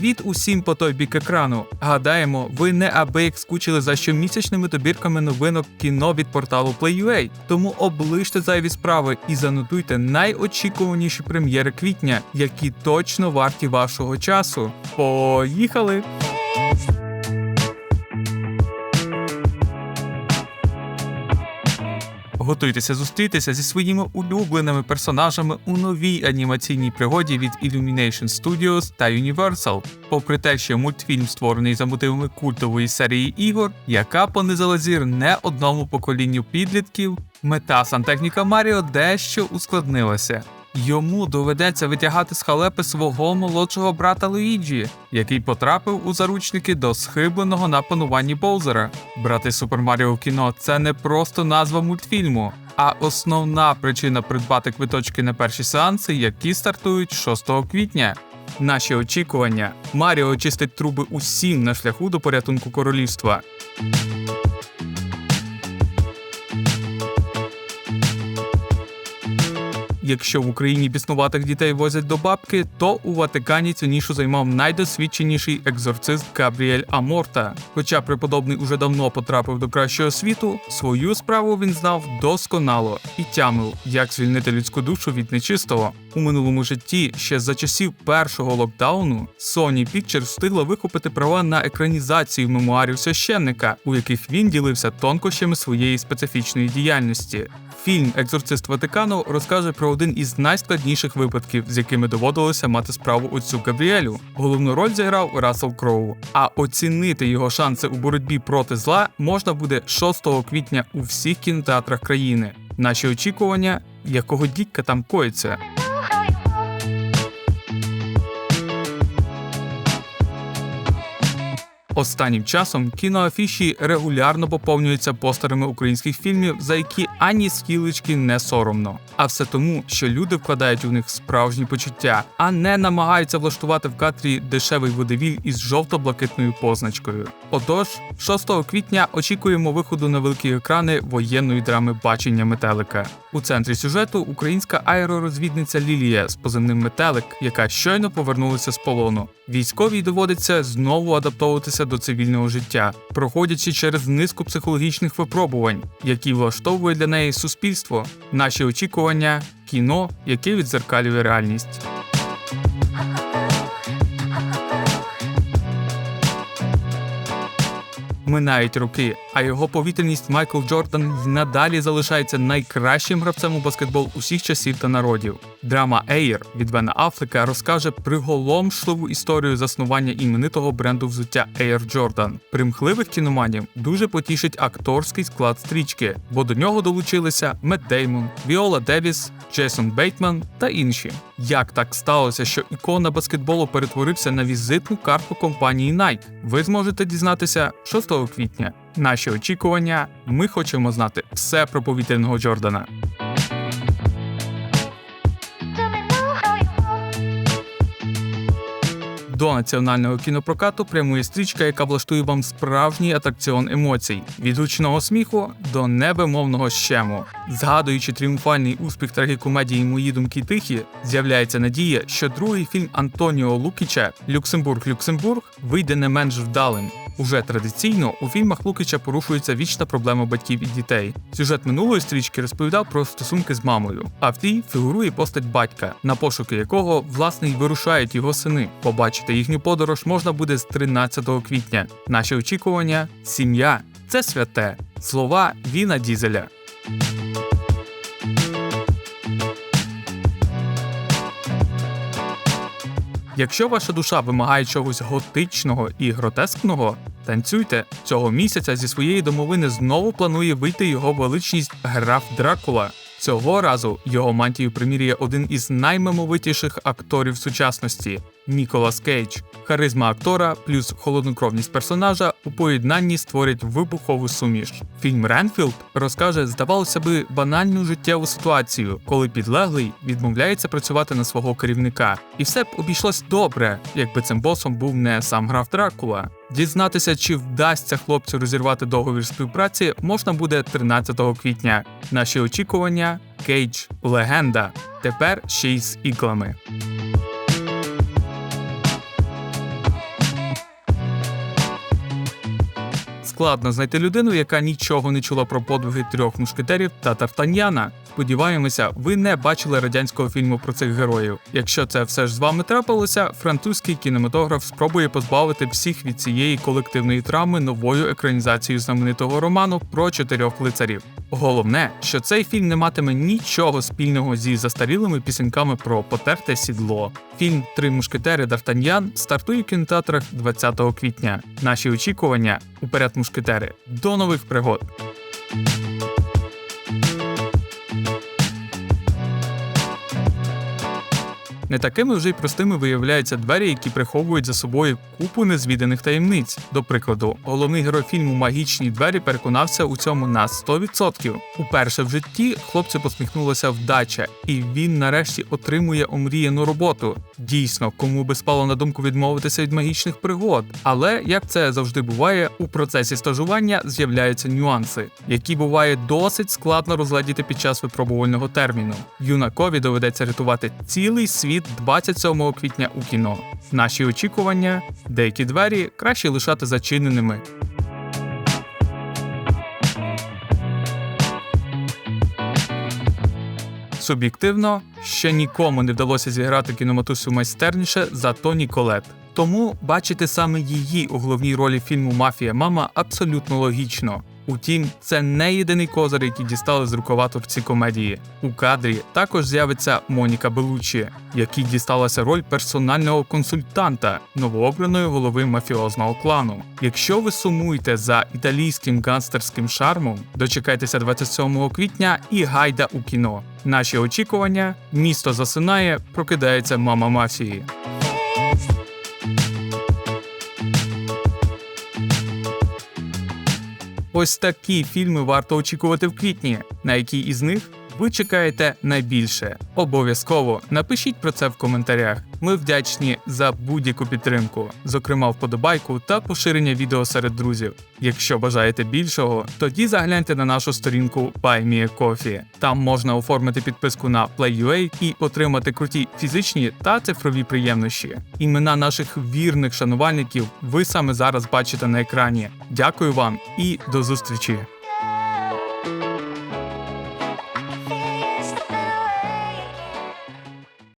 Привіт усім по той бік екрану. Гадаємо, ви не аби скучили за щомісячними добірками новинок кіно від порталу Play.ua. Тому оближте зайві справи і занотуйте найочікуваніші прем'єри квітня, які точно варті вашого часу. Поїхали! Готуйтеся зустрітися зі своїми улюбленими персонажами у новій анімаційній пригоді від Illumination Studios та Universal. Попри те, що мультфільм створений за мотивами культової серії ігор, яка понизила зір не одному поколінню підлітків, мета Сантехніка Маріо дещо ускладнилася. Йому доведеться витягати з халепи свого молодшого брата Луїджі, який потрапив у заручники до схибленого на пануванні Боузера. Брати Супер Маріо кіно це не просто назва мультфільму, а основна причина придбати квиточки на перші сеанси, які стартують 6 квітня. Наші очікування: Маріо очистить труби усім на шляху до порятунку королівства. Якщо в Україні біснуватих дітей возять до бабки, то у Ватикані цю нішу займав найдосвідченіший екзорцист Габріель Аморта. Хоча преподобний уже давно потрапив до кращого світу, свою справу він знав досконало і тямив, як звільнити людську душу від нечистого. У минулому житті ще за часів першого локдауну Sony Pictures встигла викупити права на екранізацію мемуарів священника, у яких він ділився тонкощами своєї специфічної діяльності. Фільм Екзорцист Ватикану розкаже про один із найскладніших випадків, з якими доводилося мати справу отцю Габріелю. Головну роль зіграв Рассел Кроу. А оцінити його шанси у боротьбі проти зла можна буде 6 квітня у всіх кінотеатрах країни. Наші очікування, якого дідька там коїться. Останнім часом кіноафіші регулярно поповнюються постерами українських фільмів, за які ані скілечки не соромно. А все тому, що люди вкладають у них справжні почуття, а не намагаються влаштувати в кадрі дешевий водевіль із жовто-блакитною позначкою. Отож, 6 квітня очікуємо виходу на великі екрани воєнної драми бачення метелика. У центрі сюжету українська аеророзвідниця Лілія з позивним метелик, яка щойно повернулася з полону. Військовій доводиться знову адаптовуватися до цивільного життя, проходячи через низку психологічних випробувань, які влаштовує для неї суспільство, наші очікування, кіно, яке відзеркалює реальність. Минають роки, а його повітряність Майкл Джордан й надалі залишається найкращим гравцем у баскетбол усіх часів та народів. Драма Ейр від Бена Афлека розкаже приголомшливу історію заснування іменитого бренду взуття Air Jordan. Примхливих кіноманів дуже потішить акторський склад стрічки, бо до нього долучилися Мет Деймон, Віола Девіс, Джейсон Бейтман та інші. Як так сталося, що ікона баскетболу перетворився на візитну картку компанії Nike? Ви зможете дізнатися 6 квітня. Наші очікування. Ми хочемо знати все про повітряного Джордана. До національного кінопрокату прямує стрічка, яка влаштує вам справжній атракціон емоцій від гучного сміху до невимовного щему. Згадуючи тріумфальний успіх трагікомедії Мої думки тихі, з'являється надія, що другий фільм Антоніо Лукіча Люксембург Люксембург вийде не менш вдалим. Уже традиційно у фільмах Лукича порушується вічна проблема батьків і дітей. Сюжет минулої стрічки розповідав про стосунки з мамою, а в тій фігурує постать батька, на пошуки якого власне й вирушають його сини. Побачити їхню подорож можна буде з 13 квітня. Наші очікування сім'я це святе. Слова Віна Дізеля. Якщо ваша душа вимагає чогось готичного і гротескного, танцюйте цього місяця зі своєї домовини знову планує вийти його величність граф Дракула. Цього разу його мантію примірює один із наймимовитіших акторів сучасності Ніколас Кейдж. Харизма актора плюс холоднокровність персонажа у поєднанні створять вибухову суміш. Фільм Ренфілд розкаже, здавалося би, банальну життєву ситуацію, коли підлеглий відмовляється працювати на свого керівника. І все б обійшлось добре, якби цим босом був не сам граф Дракула. Дізнатися, чи вдасться хлопцю розірвати договір співпраці, можна буде 13 квітня. Наші очікування Кейдж легенда. Тепер ще й з іклами. Складно знайти людину, яка нічого не чула про подвиги трьох мушкетерів та Тартаньяна. Сподіваємося, ви не бачили радянського фільму про цих героїв. Якщо це все ж з вами трапилося, французький кінематограф спробує позбавити всіх від цієї колективної травми новою екранізацією знаменитого роману про чотирьох лицарів. Головне, що цей фільм не матиме нічого спільного зі застарілими пісеньками про потерте сідло. Фільм Три мушкетери Д'Артаньян стартує в кінотеатрах 20 квітня. Наші очікування уперед мушкетери. До нових пригод! Не такими вже й простими виявляються двері, які приховують за собою купу незвіданих таємниць. До прикладу, головний герой фільму Магічні двері переконався у цьому на 100%. Уперше в житті хлопцю посміхнулася вдача, і він нарешті отримує омріяну роботу. Дійсно, кому би спало на думку відмовитися від магічних пригод. Але як це завжди буває, у процесі стажування з'являються нюанси, які буває досить складно розглядіти під час випробувального терміну. Юнакові доведеться рятувати цілий світ 27 квітня у кіно. Наші очікування, деякі двері краще лишати зачиненими. Суб'єктивно, ще нікому не вдалося зіграти кіноматусю майстерніше за Тоні Колет. Тому бачити саме її у головній ролі фільму Мафія Мама абсолютно логічно. Утім, це не єдиний козир, який дістали з рукава творці комедії. У кадрі також з'явиться Моніка Белучі, якій дісталася роль персонального консультанта новообраної голови мафіозного клану. Якщо ви сумуєте за італійським гангстерським шармом, дочекайтеся 27 квітня і гайда у кіно. Наші очікування: місто засинає, прокидається мама мафії. Ось такі фільми варто очікувати в квітні, на які із них ви чекаєте найбільше. Обов'язково напишіть про це в коментарях. Ми вдячні за будь-яку підтримку, зокрема вподобайку та поширення відео серед друзів. Якщо бажаєте більшого, тоді загляньте на нашу сторінку BuyMeACoffee. Там можна оформити підписку на Play.ua і отримати круті фізичні та цифрові приємності. Імена наших вірних шанувальників ви саме зараз бачите на екрані. Дякую вам і до зустрічі!